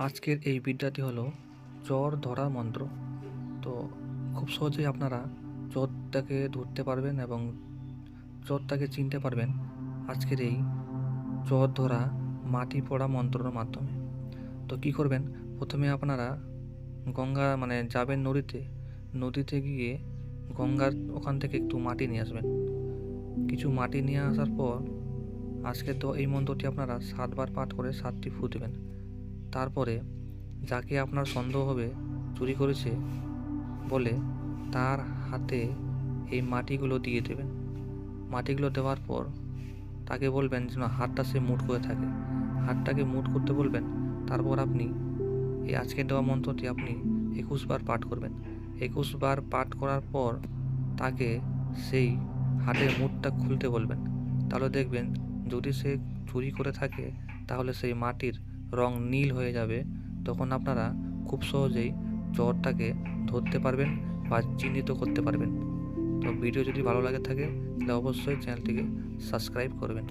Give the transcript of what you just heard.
আজকের এই বিদ্যাটি হলো জ্বর ধরা মন্ত্র। তো খুব সহজেই আপনারা জ্বরটাকে ধরতে পারবেন এবং চোরটাকে চিনতে পারবেন আজকের এই জ্বর ধরা মাটি পড়া মন্ত্রর মাধ্যমে। তো কি করবেন? প্রথমে আপনারা গঙ্গা মানে যাবেন নদীতে। নদীতে গিয়ে গঙ্গার ওখান থেকে একটু মাটি নিয়ে আসবেন। কিছু মাটি নিয়ে আসার পর আজকে তো এই মন্ত্রটি আপনারা সাতবার পাঠ করে সাতটি ফু দেবেন। তারপরে যাকে আপনার সন্দেহ হবে চুরি করেছে বলে তার হাতে এই মাটিগুলো দিয়ে দেবেন। মাটিগুলো দেওয়ার পর তাকে বলবেন যেন হাতটা সে মুট করে থাকে। হাতটাকে মুট করতে বলবেন, তারপর আপনি এই আজকে দেওয়া মন্ত্রটি আপনি একুশ বার পাঠ করবেন। একুশ বার পাঠ করার পর তাকে সেই হাতের মুঠটা খুলতে বলবেন। তাহলে দেখবেন যদি সে চুরি করে থাকে, তাহলে সেই মাটির রং নীল হয়ে যাবে, তখন আপনারা খুব সহজেই জ্বরটাকে ধরতে পারবেন বা চিহ্নিত করতে পারবেন। তো ভিডিও যদি ভালো লাগে থাকে, তাহলে অবশ্যই চ্যানেলটিকে সাবস্ক্রাইব করবেন।